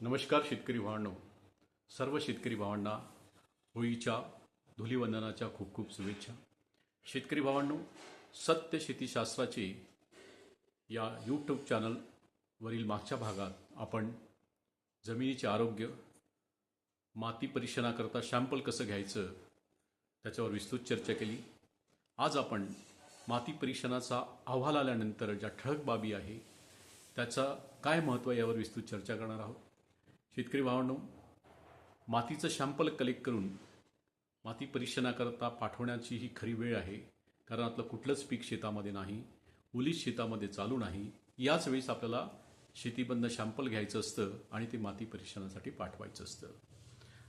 नमस्कार शेतकरी भावांनो. सर्व शेतकरी भावांना होळीच्या धुलीवंदनाच्या खूप खूप शुभेच्छा. शेतकरी भावांनो सत्य शेतीशास्त्राचे या यूट्यूब चॅनलवरील मागच्या भागात आपण जमिनीचे आरोग्य माती परीक्षणाकरता शॅम्पल कसं घ्यायचं त्याच्यावर विस्तृत चर्चा केली. आज आपण माती परीक्षणाचा अहवाल आल्यानंतर ज्या ठळक बाबी आहे त्याचा काय महत्त्व यावर विस्तृत चर्चा करणार आहोत. शेतकरी भावांनो मातीचं शॅम्पल कलेक्ट करून माती परीक्षणाकरता पाठवण्याची ही खरी वेळ आहे. कारण आपलं कुठलंच पीक शेतामध्ये नाही ओलीच शेतामध्ये चालू नाही. याच वेळेस आपल्याला शेतीबंद शॅम्पल घ्यायचं असतं आणि ते माती परीक्षणासाठी पाठवायचं असतं.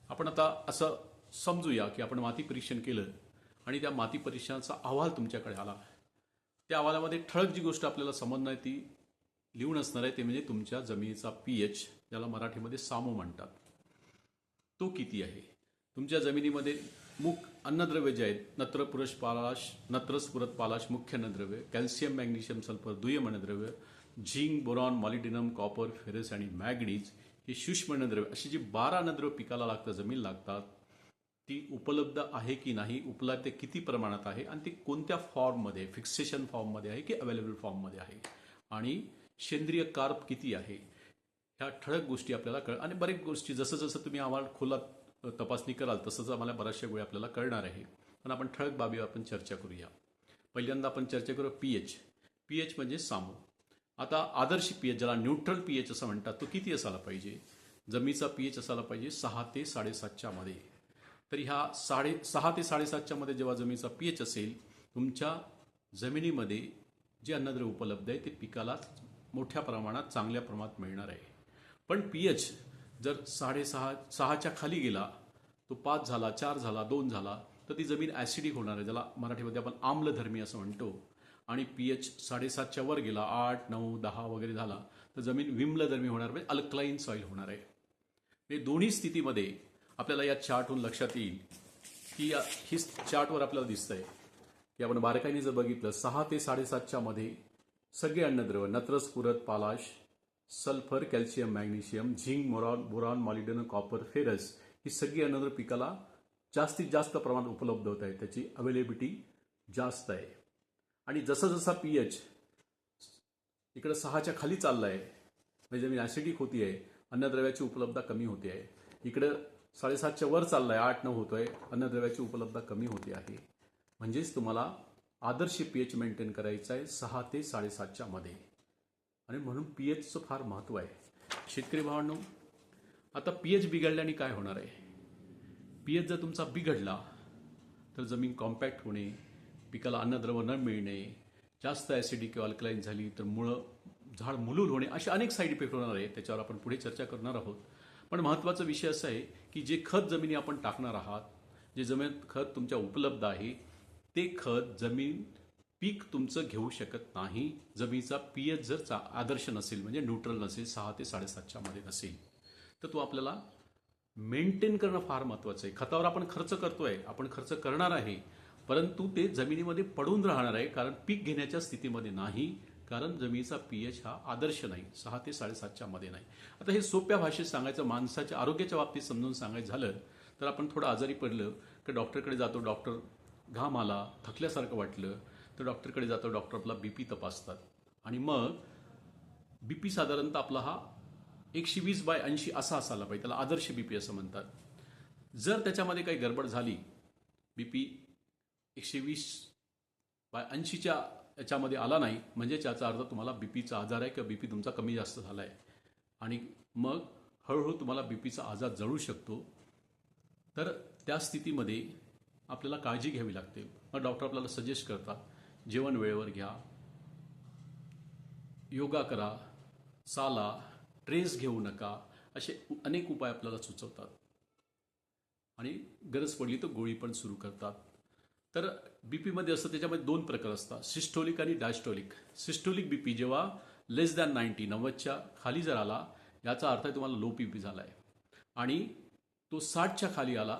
आपण आता असं समजूया की आपण माती परीक्षण केलं आणि त्या माती परीक्षणाचा अहवाल तुमच्याकडे आला. त्या अहवालामध्ये ठळक जी गोष्ट आपल्याला समजणार ती लिहून असणार आहे ते म्हणजे तुमच्या जमिनीचा पी एच ज्याला मराठीमध्ये सामो म्हणतात. तो किती आहे? तुमच्या जमिनीमध्ये मुख अन्नद्रव्य जे आहेत नत्र पुरुष पालाश नत्र स्फुरत पालाश मुख्य अन्नद्रव्य कॅल्शियम मॅग्नेशियम सल्फर दुय्यम अन्नद्रव्य zinc boron molybdenum copper ferrous आणि मॅग्नीज हे सूक्ष्म अन्नद्रव्य अशी जी बारा अन्नद्रव्य पिकाला लागतं जमीन लागतात ती उपलब्ध आहे की नाही उपलब्ध ते किती प्रमाणात आहे आणि ती कोणत्या फॉर्ममध्ये फिक्सेशन फॉर्ममध्ये आहे की अवेलेबल फॉर्ममध्ये आहे? आणि सेंद्रिय कार्प किती आहे? ह्या ठळक गोष्टी आपल्याला कळ आणि बरेच गोष्टी जसं जसं तुम्ही आम्हाला खोलात तपासणी कराल तसंच आम्हाला बऱ्याचशा वेळी आपल्याला कळणार आहे. पण आपण ठळक बाबीवर आपण चर्चा करूया. पहिल्यांदा आपण चर्चा करू पी एच. पी एच म्हणजे सामो. आता आदर्श पी एच ज्याला न्यूट्रल पी एच असं म्हणतात तो किती असायला पाहिजे? जमिनीचा पी एच असायला पाहिजे सहा ते साडेसातच्या मध्ये. तर ह्या साडे सहा ते साडेसातच्या मध्ये जेव्हा जमिनीचा पी एच असेल तुमच्या जमिनीमध्ये जे अन्नद्रव्य उपलब्ध आहे ते पिकाला मोठ्या प्रमाणात चांगल्या प्रमाणात मिळणार आहे. पण पी एच जर साडेसहा सहाच्या खाली गेला तो पाच झाला चार झाला दोन झाला तर ती जमीन ॲसिडिक होणार आहे. ज्याला मराठीमध्ये आपण आम्लधर्मी असं म्हणतो. आणि पी एच साडेसातच्या वर गेला आठ नऊ दहा वगैरे झाला तर जमीन विम्लधर्मी होणार म्हणजे अल्कलाईन सॉईल होणार आहे. हे दोन्ही स्थितीमध्ये आपल्याला या चार्टहून लक्षात येईल की या ही चार्टवर आपल्याला दिसतंय की आपण बारकाईने जर बघितलं सहा ते साडेसातच्या मध्ये सगळे अन्नद्रव्य नत्रस पुरत पालाश सल्फर कॅल्शियम मॅग्नेशियम झिंक मोरॉन बोरॉन मॉलिडन कॉपर फेरस ही सगळी अन्नद्रव्य पिकाला जास्तीत जास्त प्रमाणात उपलब्ध होत आहे. त्याची अवेलेबिलिटी जास्त आहे. आणि जसा जसा पी एच इकडं सहाच्या खाली चाललाय म्हणजे जमीन ॲसिडिक होती आहे अन्नद्रव्याची उपलब्धता कमी होते आहे इकडं साडेसातच्या वर चाललाय आठ नऊ होतोय अन्नद्रव्याची उपलब्धता कमी होते आहे म्हणजेच तुम्हाला आदर्श पी एच मेंटेन करायचं आहे सहा ते साडेसातच्या मध्ये. आणि म्हणून पी एचचं फार महत्त्व आहे. शेतकरी भावांनो आता पी एच बिघडल्याने काय होणार आहे? पी एच जर तुमचा बिघडला तर जमीन कॉम्पॅक्ट होणे पिकाला अन्नद्रव्य न मिळणे जास्त ॲसिडिक किंवा अल्कलाईन झाली तर मुळं झाड मुलूल होणे असे अनेक साईड इफेक्ट होणार आहे त्याच्यावर आपण पुढे चर्चा करणार आहोत. पण महत्त्वाचा विषय असा आहे की जे खत जमिनी आपण टाकणार आहात जे जमिनीत खत तुमच्या उपलब्ध आहे ते खत जमीन पीक तुमचं घेऊ शकत नाही. जमिनीचा पी एच जर चा आदर्श नसेल म्हणजे न्यूट्रल नसेल सहा ते साडेसातच्या मध्ये नसेल तर तो आपल्याला मेंटेन करणं फार महत्वाचं आहे. खतावर आपण खर्च करतोय आपण खर्च करणार आहे परंतु ते जमिनीमध्ये पडून राहणार आहे कारण पीक घेण्याच्या स्थितीमध्ये नाही कारण जमिनीचा पी एच हा आदर्श नाही सहा ते साडेसातच्या मध्ये नाही. आता हे सोप्या भाषेत सांगायचं माणसाच्या आरोग्याच्या बाबतीत समजून सांगायचं झालं तर आपण थोडं आजारी पडलं की डॉक्टरकडे जातो डॉक्टर घाम आला थकल्यासारखं वाटलं तर डॉक्टरकडे जातो डॉक्टर आपला बी पी तपासतात. आणि मग बी पी साधारणतः आपला हा एकशे वीस बाय ऐंशी असा असायला पाहिजे. त्याला आदर्श बी पी असं म्हणतात. जर त्याच्यामध्ये काही गडबड झाली बी पी एकशे वीस बाय ऐंशीच्या याच्यामध्ये आला नाही म्हणजे याचा अर्थ तुम्हाला बी पीचा आजार आहे किंवा बीपी तुमचा कमी जास्त झाला आहे आणि मग हळूहळू तुम्हाला बी पीचा आजार जळू शकतो. तर त्या स्थितीमध्ये आपल्याला काळजी घ्यावी लागते. मग डॉक्टर आपल्याला सजेस्ट करतात जेवण वेळेवर घ्या. योगा करा चाला ट्रेस घेऊ नका असे अनेक उपाय आपल्याला सुचवतात. आणि गरज पडली तर गोळी पण सुरू करतात. तर बीपीमध्ये असतं त्याच्यामध्ये दोन प्रकार असतात सिस्टोलिक आणि डायस्टोलिक सिस्टोलिक बीपी जेव्हा लेस दॅन नाईन्टी नव्वदच्या खाली जर आला याचा अर्थ आहे तुम्हाला लो बीपी झाला आहे आणि तो साठच्या खाली आला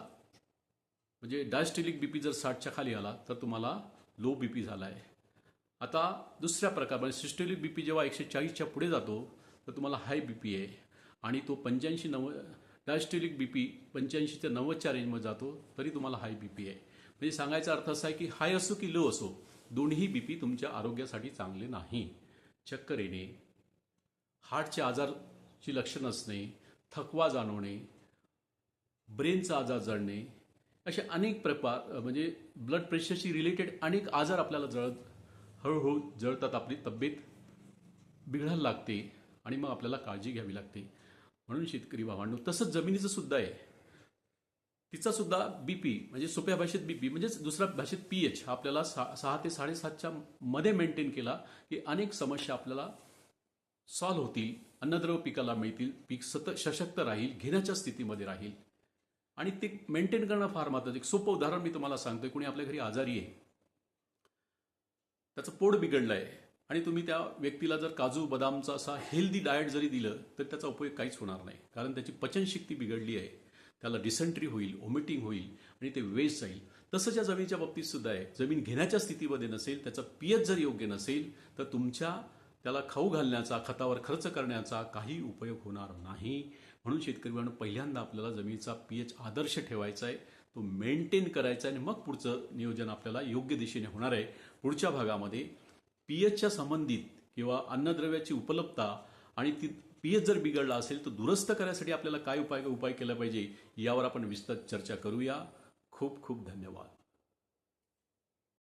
म्हणजे डायस्टोलिक बीपी जर साठच्या खाली आला तर तुम्हाला लो बीपी झाला आहे आता दुसऱ्या प्रकार म्हणजे सिस्टोलिक बीपी जेव्हा एकशे चाळीसच्या पुढे जातो तर तुम्हाला हाय बीपी आहे. आणि तो पंच्याऐंशी नव्वद डायस्टेलिक बी पी पंच्याऐंशी ते नव्वदच्या रेंजमध्ये जातो तरी तुम्हाला हाय बी पी आहे. म्हणजे सांगायचा अर्थ असा आहे की हाय असो की लो असो दोन्ही बी पी तुमच्या आरोग्यासाठी चांगले नाही. चक्कर येणे हार्टचे आजारची लक्षणं असणे थकवा जाणवणे ब्रेनचा आजार जळणे असे अनेक प्रकार म्हणजे ब्लड प्रेशरशी रिलेटेड अनेक आजार आपल्याला जळत हळूहळू जळतात आपली तब्येत बिघडायला लागते आणि मग आपल्याला काळजी घ्यावी लागते. म्हणून शेतकरी भावांनो तसंच जमिनीचं सुद्धा आहे. तिचा सुद्धा बीपी म्हणजे सोप्या भाषेत बीपी म्हणजेच दुसऱ्या भाषेत पी एच हा आपल्याला सहा सहा ते साडेसातच्या मध्ये मेंटेन केला की अनेक समस्या आपल्याला सॉल्व्ह होतील. अन्नद्रव्य पिकाला मिळतील पीक सतत सशक्त राहील घेण्याच्या स्थितीमध्ये राहील. आणि ते मेंटेन करणं फार महत्वाचं एक सोपं उदाहरण मी तुम्हाला सांगतोय. कोणी आपल्या घरी आजारी आहे. त्याचं पोट बिघडलं आहे आणि तुम्ही त्या व्यक्तीला जर काजू बदामचा असा हेल्दी डाएट जरी दिलं तर त्याचा उपयोग काहीच होणार नाही. कारण त्याची पचनशक्ती बिघडली आहे. त्याला डिसेंट्री होईल ओमिटिंग होईल आणि ते वेस्ट जाईल. तसं ज्या जमिनीच्या बाबतीत सुद्धा आहे. जमीन घेण्याच्या स्थितीमध्ये नसेल त्याचा पीएच जर योग्य नसेल तर तुमच्या त्याला खाऊ घालण्याचा खतावर खर्च करण्याचा काही उपयोग होणार नाही. म्हणून शेतकरी बांधव पहिल्यांदा आपल्याला जमिनीचा पीएच आदर्श ठेवायचा आहे. तो मेंटेन करायचा आहे आणि मग पुढचं नियोजन आपल्याला योग्य दिशेने होणार आहे. पुढच्या भागामध्ये पीएचच्या संबंधित किंवा अन्नद्रव्याची उपलब्धता आणि ती पीएच जर बिघडला असेल तर दुरुस्त करण्यासाठी आपल्याला काय उपाय उपाय केला पाहिजे यावर आपण विस्तृत चर्चा करूया. खूप खूप धन्यवाद.